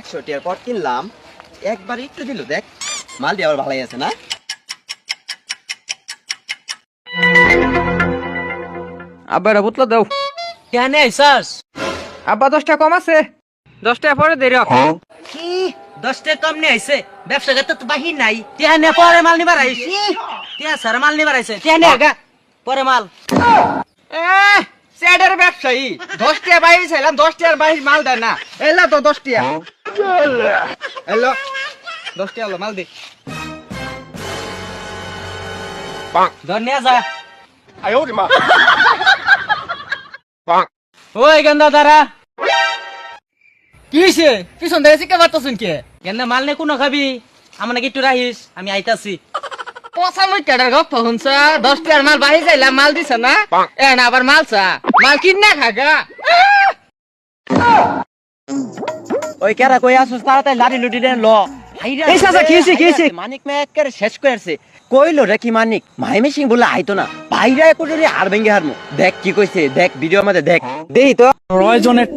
একশো টিয়ার পট কিনলাম। একবার একটু দিল দেখ। মাল দিয়ে আবার ভালোই আছে না? এটা বুতলা দাও। কেন আইসাস? আব্বা দশটা কম আছে। দশটা পরে দেরি কি? দশ টাকা কম নিয়ে আইছে? ব্যবসা করতে তো বাহির নাই। টিয়া নে পরে মাল নিবার আইছি টিয়া সার মাল নিবার আইছে। টিয়া নে গা। পরে মাল। স্যাডের ব্যবসায়ী। দশটা বাইরে ছিলাম দশটার বাইরে মাল দেয় না। এলা তো দশটিয়া হ্যালো দশটি হলো মাল দে। ধর নিয়ে যা। আয় ওরে মা। ওই গেন্দা দাঁড়া। কিসে পিছন থেকে শিক্ষা পারতেছেন কে গেন্দা মাল নে কোনো খাবি? আমার নাকি একটু রাহিস আমি আইতাছি। পচা মই কেডার গপ হুনছ দশ টাকার মাল বাহি যাইলা মাল দিছ না? এন আবার মাল চা। মাল কিনা খাগা। ওই কেরা কই আসুস তাড়াতাড়ি লাঠি লুটি দেন ল। এই মানিক শেষ করে আসছে কইলো রে কি মানিক? মাইমে সিং বলে আইতো না। বাইরে কোটরি আর ভেঙ্গে হারমু। দেখ কি কইছে দেখ ভিডিও আমাদের দেখ। দেই তো।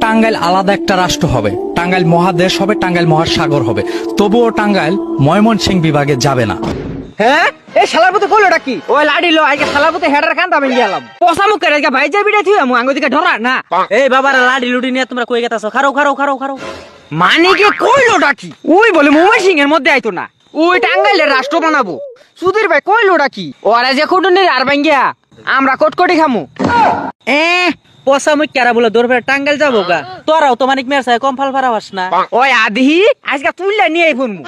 টাঙ্গাইল আলাদা একটা রাষ্ট্র হবে। টাঙ্গাইল মহাদেশ হবে টাঙ্গাইল মহাসাগর হবে। তবুও টাঙ্গাইল ময়মনসিংহ বিভাগে যাবে না। হ্যাঁ? এই শালার পুতে কইলোটা কি? ওই লাডি লো আইকে শালার পুতে হেডার কান্দা আমি গেলাম। মুখ করে ভাই যাই বিড়ে থুই আমু আঙ্গুদিকে ধরা না। এই বাবার লাডি লুডি নিয়ে তোমরা কই গেতাছো? খারো খারো খারো খারো মানিকে কইলোটা কি? ওই বলে মুম্বাই সিং এর মধ্যে আইতো না। ওই টাঙ্গাইলের রাষ্ট্র বানাবো। সুধীর ভাই কইলোটা কি? ওরা যে কুটুনির আর ভাঙ্গিয়া। আমরা কটকটি খামু। এ পসা মুই কেরা বলে দৌড় ফেরে টাঙ্গাইল যাব গা। তোরাও তো মানিক মেয়ের সাথে কম ফাল ফারা না। ওই আদি আজকে তুললে নিয়ে ফোনমু